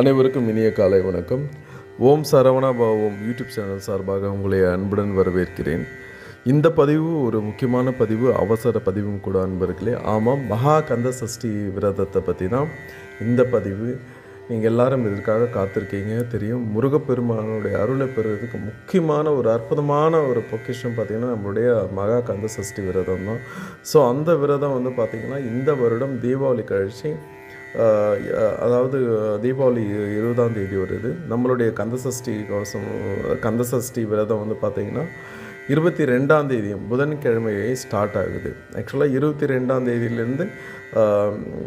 அனைவருக்கும் இனிய காலை வணக்கம். ஓம் சரவணா பாவோம் யூடியூப் சேனல் சார்பாக உங்களை அன்புடன் வரவேற்கிறேன். இந்த பதிவு ஒரு முக்கியமான பதிவு அவசர பதிவும் கூட அன்பர்களே. ஆமாம் மகா கந்த சஷ்டி விரதத்தை பற்றி தான் இந்த பதிவு. நீங்கள் எல்லாரும் இதற்காக காத்திருக்கீங்க? தெரியும் முருகப்பெருமானுடைய அருளை பெறுவதற்கு முக்கியமான ஒரு அற்புதமான ஒரு பொக்கிஷம் பார்த்திங்கன்னா நம்மளுடைய மகா கந்த சஷ்டி விரதம் தான். ஸோ அந்த விரதம் வந்து பார்த்திங்கன்னா இந்த வருடம் தீபாவளி கழிச்சு அதாவது தீபாவளி இருபதாம் தேதி வருது. நம்மளுடைய கந்தசஷ்டி கவசம் கந்தசஷ்டி விரதம் வந்து பார்த்திங்கன்னா இருபத்தி ரெண்டாம் தேதி புதன்கிழமையே ஸ்டார்ட் ஆகுது. ஆக்சுவலாக இருபத்தி ரெண்டாம் தேதியிலேருந்து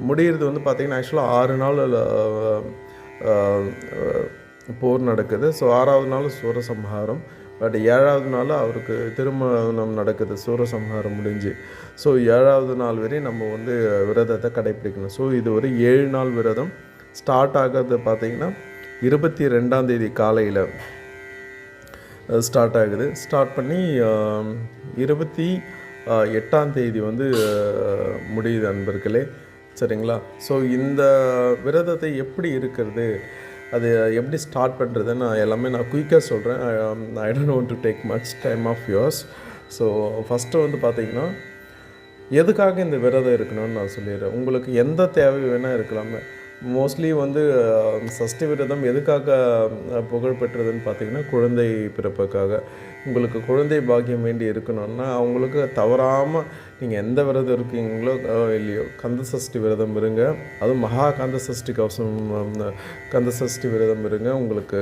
முடிகிறது வந்து பார்த்திங்கன்னா ஆக்சுவலாக ஆறு நாள் போர் நடக்குது. ஸோ ஆறாவது நாள் சூரசம்ஹாரம். பட் ஏழாவது நாள் அவருக்கு திருமணம் நடக்குது. சூரசம்ஹாரம் முடிஞ்சு. ஸோ ஏழாவது நாள் வரை நம்ம வந்து விரதத்தை கடைப்பிடிக்கணும். ஸோ இது ஒரு ஏழு நாள் விரதம். ஸ்டார்ட் ஆகிறது பார்த்தீங்கன்னா இருபத்தி ரெண்டாம் தேதி காலையில் ஸ்டார்ட் ஆகுது. ஸ்டார்ட் பண்ணி இருபத்தி எட்டாம் தேதி வந்து முடியுது அன்பர்களே. சரிங்களா? ஸோ இந்த விரதத்தை எப்படி இருக்கிறது? அது எப்படி ஸ்டார்ட் பண்ணுறது நான் எல்லாமே நான் குயிக்காக சொல்கிறேன் I don't want to take much time of yours so first வந்து பார்த்தீங்கன்னா எதுக்காக இந்த விரதம் இருக்கணும்னு நான் சொல்லிடுறேன். உங்களுக்கு எந்த தேவை வேணால் இருக்கலாமே. மோஸ்ட்லி வந்து சஷ்டி விரதம் எதுக்காக புகழ்பெற்றதுன்னு புகழ் பெற்றதுன்னு பார்த்தீங்கன்னா குழந்தை பிறப்புக்காக. உங்களுக்கு குழந்தை பாக்கியம் வேண்டி இருக்கணும்னா அவங்களுக்கு தவறாமல் நீங்கள் எந்த விரதம் இருக்கீங்களோ இல்லையோ கந்த சஷ்டி விரதம் இருங்க. அதுவும் மகா கந்த சஷ்டி கவசம் கந்த சஷ்டி விரதம் இருங்க. உங்களுக்கு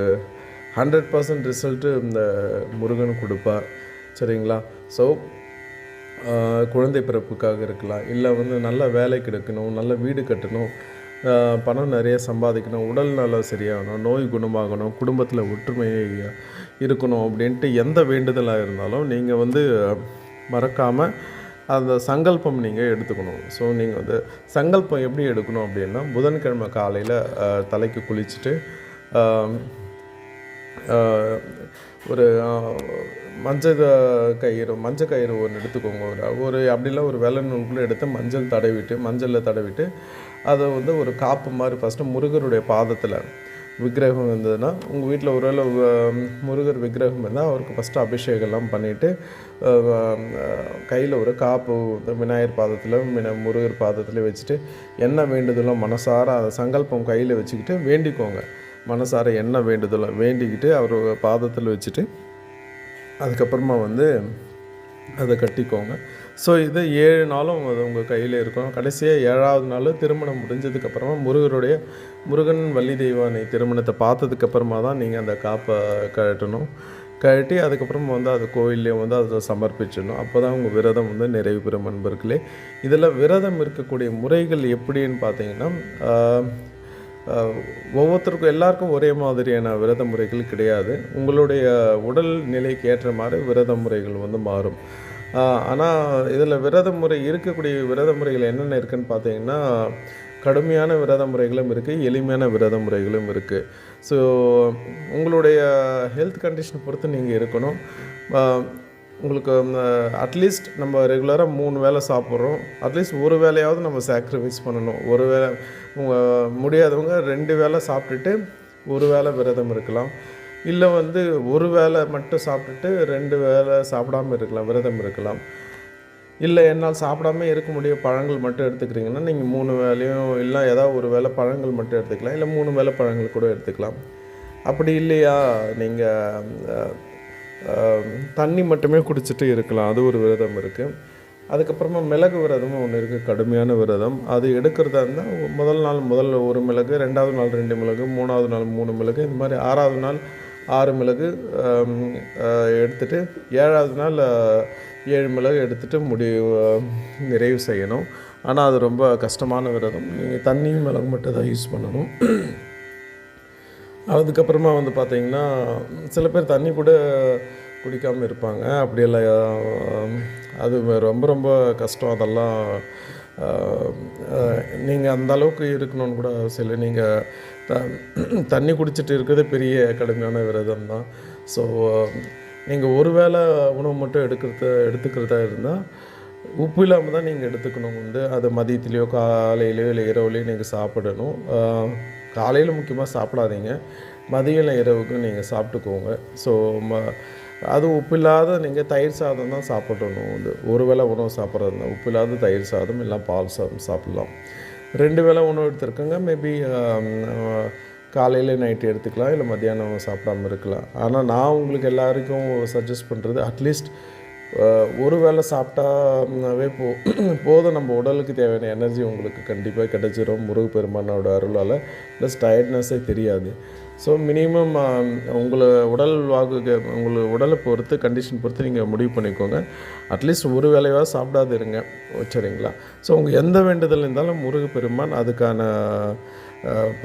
ஹண்ட்ரட் பர்சன்ட் ரிசல்ட்டு இந்த முருகன் கொடுப்பார். சரிங்களா? ஸோ குழந்தை பிறப்புக்காக இருக்கலாம். இல்லை வந்து நல்ல வேலை கிடைக்கணும் நல்ல வீடு கட்டணும். பணம் நிறைய சம்பாதிக்கணும் உடல் நலம் சரியாகணும் நோய் குணமாகணும் குடும்பத்தில் ஒற்றுமை இருக்கணும் அப்படின்ட்டு எந்த வேண்டுதலாக இருந்தாலும் நீங்கள் வந்து மறக்காமல் அந்த சங்கல்பம் நீங்கள் எடுத்துக்கணும். ஸோ நீங்கள் வந்து சங்கல்பம் எப்படி எடுக்கணும் அப்படின்னா புதன்கிழமை காலையில் தலைக்கு குளிச்சுட்டு ஒரு மஞ்சள் கயிறு மஞ்சள் கயிறு ஒன்று எடுத்துக்கோங்க. ஒரு ஒரு அப்படிலாம் ஒரு வெள்ளை நூலுக்குள்ளே எடுத்து மஞ்சள் தடவிட்டு மஞ்சளில் தடவிட்டு அதை வந்து ஒரு காப்பு மாதிரி ஃபஸ்ட்டு முருகருடைய பாதத்தில் விக்கிரகம் இருந்ததுன்னா உங்கள் வீட்டில் ஒருவேளை முருகர் விக்கிரகம் இருந்தால் அவருக்கு ஃபஸ்ட்டு அபிஷேகம்லாம் பண்ணிவிட்டு கையில் ஒரு காப்பு இந்த விநாயகர் பாதத்தில் வின முருகர் பாதத்தில் வச்சுட்டு என்ன வேண்டுதலோ மனசார அதை சங்கல்பம் கையில் வச்சுக்கிட்டு வேண்டிக்கோங்க. மனசார என்ன வேண்டுதலோ வேண்டிக்கிட்டு அவர் பாதத்தில் வச்சுட்டு அதுக்கப்புறமா வந்து அதை கட்டிக்கோங்க. ஸோ இது ஏழு நாளும் அது உங்கள் கையில் இருக்கும். கடைசியாக ஏழாவது நாள் திருமணம் முடிஞ்சதுக்கப்புறமா முருகருடைய முருகன் வள்ளி தெய்வானை திருமணத்தை பார்த்ததுக்கப்புறமா தான் நீங்கள் அந்த காப்பை கழட்டணும். கழட்டி அதுக்கப்புறம் வந்து அது கோவில்லையே வந்து அதை சமர்ப்பிச்சிடணும். அப்போ தான் உங்கள் விரதம் வந்து நிறைவு பெறும் நண்பர்களே இதில் விரதம் இருக்கக்கூடிய முறைகள் எப்படின்னு பார்த்தீங்கன்னா ஒவ்வொருத்தருக்கும் எல்லாருக்கும் ஒரே மாதிரியான விரத முறைகள் கிடையாது. உங்களுடைய உடல் நிலைக்கு ஏற்ற மாதிரி விரத முறைகள் வந்து மாறும். ஆனால் இதில் விரத முறை இருக்கக்கூடிய விரத முறைகள் என்னென்ன இருக்குன்னு பார்த்தீங்கன்னா கடுமையான விரத முறைகளும் இருக்குது எளிமையான விரத முறைகளும் இருக்குது ஸோ உங்களுடைய ஹெல்த் கண்டிஷன் பொறுத்து நீங்கள் இருக்கணும். உங்களுக்கு அட்லீஸ்ட் நம்ம ரெகுலராக மூணு வேளை சாப்பிட்றோம். அட்லீஸ்ட் ஒரு வேலையாவது நம்ம சாக்ரிஃபைஸ் பண்ணணும். ஒரு வேளை உங்கள் முடியாதவங்க ரெண்டு வேளை சாப்பிட்டுட்டு ஒரு வேளை விரதம் இருக்கலாம். இல்லை வந்து ஒரு வேளை மட்டும் சாப்பிட்டுட்டு ரெண்டு வேளை சாப்பிடாம இருக்கலாம் விரதம் இருக்கலாம். இல்லை என்னால் சாப்பிடாம இருக்க முடியும் பழங்கள் மட்டும் எடுத்துக்கிறீங்கன்னா நீங்கள் மூணு வேலையும் இல்லை ஏதாவது ஒரு வேளை பழங்கள் மட்டும் எடுத்துக்கலாம் இல்லை மூணு வேளை பழங்கள் கூட எடுத்துக்கலாம். அப்படி இல்லையா? நீங்கள் தண்ணி மட்டுமே குடிச்சிட்டு இருக்கலாம் அது ஒரு விரதம் இருக்குது அதுக்கப்புறமா மிளகு விரதமும் ஒன்று இருக்குது கடுமையான விரதம். அது எடுக்கிறதா இருந்தால் முதல் நாள் முதல்ல ஒரு மிளகு ரெண்டாவது நாள் ரெண்டு மிளகு மூணாவது நாள் மூணு மிளகு இந்த மாதிரி ஆறாவது நாள் ஆறு மிளகு எடுத்துகிட்டு எடுத்துட்டு ஏழாவது நாள் ஏழு மிளகு எடுத்துட்டு முடிவு நிறைவு செய்யணும். ஆனால் அது ரொம்ப கஷ்டமான விரதம். நீங்கள் தண்ணியும் மிளகு மட்டும் தான் யூஸ் பண்ணணும். அதுக்கப்புறமா வந்து பார்த்தீங்கன்னா சில பேர் தண்ணி கூட குடிக்காமல் இருப்பாங்க. அப்படியெல்லாம் அது ரொம்ப ரொம்ப கஷ்டம். அதெல்லாம் நீங்கள் அந்த அளவுக்கு இருக்கணும்னு கூட அவசியம் இல்லை நீங்கள் த தண்ணி குடிச்சிட்டு இருக்கிறது பெரிய கடுமையான விரதம் தான் ஸோ நீங்கள் ஒரு வேளை உணவு மட்டும் எடுக்கிறத எடுத்துக்கிறதா இருந்தால் உப்பு இல்லாமல் தான் நீங்கள் எடுத்துக்கணும் வந்து அது மதியத்துலேயோ காலையிலையோ இல்லை இரவுலையோ நீங்கள் சாப்பிடணும். காலையில் முக்கியமாக சாப்பிடாதீங்க. மதியம் இரவுக்கும் நீங்கள் சாப்பிட்டுக்கோங்க. ஸோ ம அது உப்பில்லாத நீங்கள் தயிர் சாதம் தான் சாப்பிடணும். வந்து ஒரு வேளை உணவு சாப்பிட்றது உப்பு இல்லாத தயிர் சாதம் இல்லை பால் சாதம் சாப்பிட்லாம். ரெண்டு வேளை உணவு எடுத்துருக்கோங்க. மேபி um, uh, காலையில் நைட்டு எடுத்துக்கலாம். இல்லை மத்தியானம் சாப்பிடாம இருக்கலாம். ஆனால் நான் உங்களுக்கு எல்லாருக்கும் சஜஸ்ட் பண்ணுறது அட்லீஸ்ட் ஒரு வேளை சாப்பிட்டாவே போ போதும். நம்ம உடலுக்கு தேவையான எனர்ஜி உங்களுக்கு கண்டிப்பாக கிடைச்சிரும். முருகப்பெருமானோட அருளால் ப்ளஸ் டயர்ட்னஸே தெரியாது. ஸோ மினிமம் உங்களை உடல் வாக்கு உங்களை உடலை பொறுத்து கண்டிஷன் பொறுத்து நீங்கள் முடிவு பண்ணிக்கோங்க. அட்லீஸ்ட் ஒரு வேலையாக சாப்பிடாது இருங்க. சரிங்களா? ஸோ உங்கள் எந்த வேண்டுதல் இருந்தாலும் முருகப்பெருமான் அதுக்கான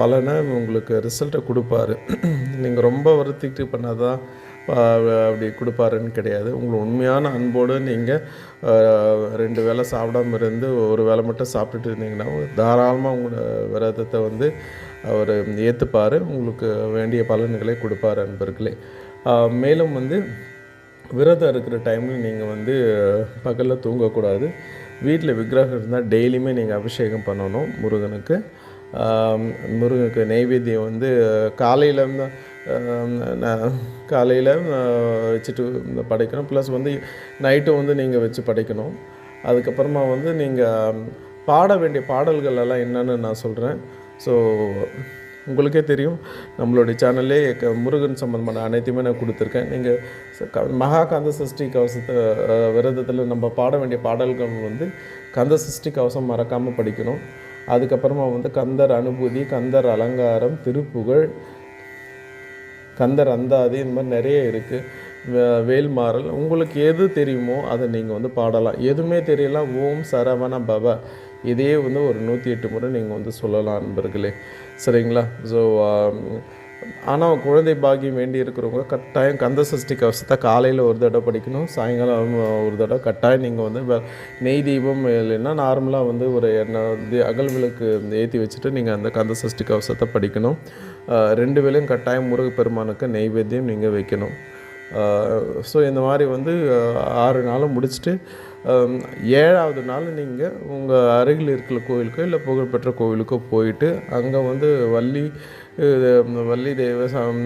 பலனை உங்களுக்கு ரிசல்ட்டை கொடுப்பாரு. நீங்கள் ரொம்ப வருத்திட்டு பண்ணாதான் அப்படி கொடுப்பாருன்னு கிடையாது. உங்களை உண்மையான அன்போடு நீங்கள் ரெண்டு வேளை சாப்பிடாம இருந்து ஒரு வேளை மட்டும் சாப்பிட்டுட்டு இருந்தீங்கன்னா தாராளமாக உங்களோட விரதத்தை வந்து அவர் ஏற்றுப்பார் உங்களுக்கு வேண்டிய பலன்களை கொடுப்பார் அன்பர்களே. மேலும் வந்து விரதம் இருக்கிற டைமில் நீங்கள் வந்து பகலில் தூங்கக்கூடாது. வீட்டில் விக்கிரகம் இருந்தால் டெய்லியுமே நீங்கள் அபிஷேகம் பண்ணணும் முருகனுக்கு. முருகனுக்கு நெய்வேத்தியம் வந்து காலையில் காலையில் வச்சுட்டு படைக்கணும். ப்ளஸ் வந்து நைட்டும் வந்து நீங்கள் வச்சு படைக்கணும். அதுக்கப்புறமா வந்து நீங்கள் பாட வேண்டிய பாடல்கள் எல்லாம் என்னன்னு நான் சொல்கிறேன் ஸோ உங்களுக்கே தெரியும் நம்மளுடைய சேனல்லே க- முருகன் சம்மந்தமான அனைத்தையுமே நான் கொடுத்துருக்கேன். நீங்கள் மகா கந்த சஷ்டி கவசத்தை விரதத்தில் நம்ம பாட வேண்டிய பாடல்கள் வந்து கந்த சஷ்டி கவசம் மறக்காமல் படிக்கணும். அதுக்கப்புறமா வந்து கந்தர் அனுபூதி கந்தர் அலங்காரம் திருப்புகழ் கந்தர் அந்தாதி இந்த மாதிரி நிறைய இருக்குது வேல்மாறல் உங்களுக்கு எது தெரியுமோ அதை நீங்கள் வந்து பாடலாம். எதுவுமே தெரியல. ஓம் சரவண பவ. இதே வந்து ஒரு நூற்றி எட்டு முறை நீங்கள் வந்து சொல்லலாம் நண்பர்களே. சரிங்களா? ஸோ um, ஆனால் குழந்தை பாக்கியம் வேண்டி இருக்கிறவங்க கட்டாயம் கந்த சஷ்டி கவசத்தை காலையில் ஒரு தடவை படிக்கணும் சாயங்காலம் ஒரு தடவை கட்டாயம் நீங்கள் வந்து நெய் தீபம் இல்லைன்னா நார்மலாக வந்து ஒரு எண்ணெய் அகல் விளக்கு ஏற்றி வச்சுட்டு நீங்கள் அந்த கந்த சஷ்டி கவசத்தை படிக்கணும். ரெண்டு வேளையும் கட்டாயம் முருகப்பெருமானுக்கு நெய்வேத்தியம் நீங்கள் வைக்கணும். ஸோ இந்த மாதிரி வந்து ஆறு நாளும் முடிச்சுட்டு ஏழாவது நாள் நீங்கள் உங்கள் அருகில் இருக்கிற கோவிலுக்கோ இல்லை புகழ்பெற்ற கோவிலுக்கோ போயிட்டு அங்கே வந்து வள்ளி வள்ளி தெய்வ சம்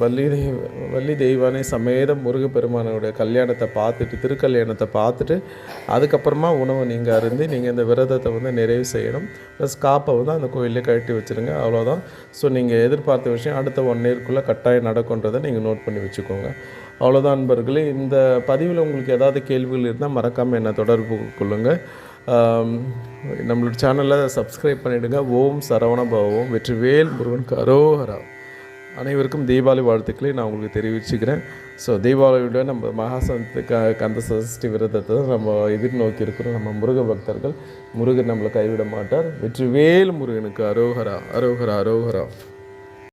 வள்ளி தெய்வ வள்ளி தெய்வானை சமேத முருகப்பெருமானோட கல்யாணத்தை பார்த்துட்டு திருக்கல்யாணத்தை பார்த்துட்டு அதுக்கப்புறமா உணவை நீங்கள் அருந்தி நீங்கள் இந்த விரதத்தை வந்து நிறைவு செய்யணும். ப்ளஸ் காப்பை வந்து அந்த கோயிலே கழட்டி வச்சுருங்க அவ்வளோதான் ஸோ நீங்கள் எதிர்பார்த்த விஷயம் அடுத்த ஒன் இயர்க்குள்ளே கட்டாயம் நடக்குன்றதை நீங்கள் நோட் பண்ணி வச்சுக்கோங்க. அவ்வளோதான் நண்பர்களே இந்த பதிவில் உங்களுக்கு ஏதாவது கேள்விகள் இருந்தால் மறக்காமல் என்னை தொடர்பு கொள்ளுங்கள் நம்மளோட சேனலை சப்ஸ்கிரைப் பண்ணிவிடுங்க ஓம் சரவண பவம். வெற்றிவேல் முருகனுக்கு கரோஹரா அனைவருக்கும் தீபாவளி வாழ்த்துக்களை நான் உங்களுக்கு தெரிவிச்சுக்கிறேன். ஸோ தீபாவளியோட நம்ம மகாசந்த் க கந்த சஷ்டி விரதத்தை தான் நம்ம எதிர்நோக்கி இருக்கிறோம் நம்ம முருக பக்தர்கள் முருகன் நம்மளை கைவிட மாட்டார். வெற்றிவேல் முருகனுக்கு அரோஹரா அரோஹரா அரோஹரா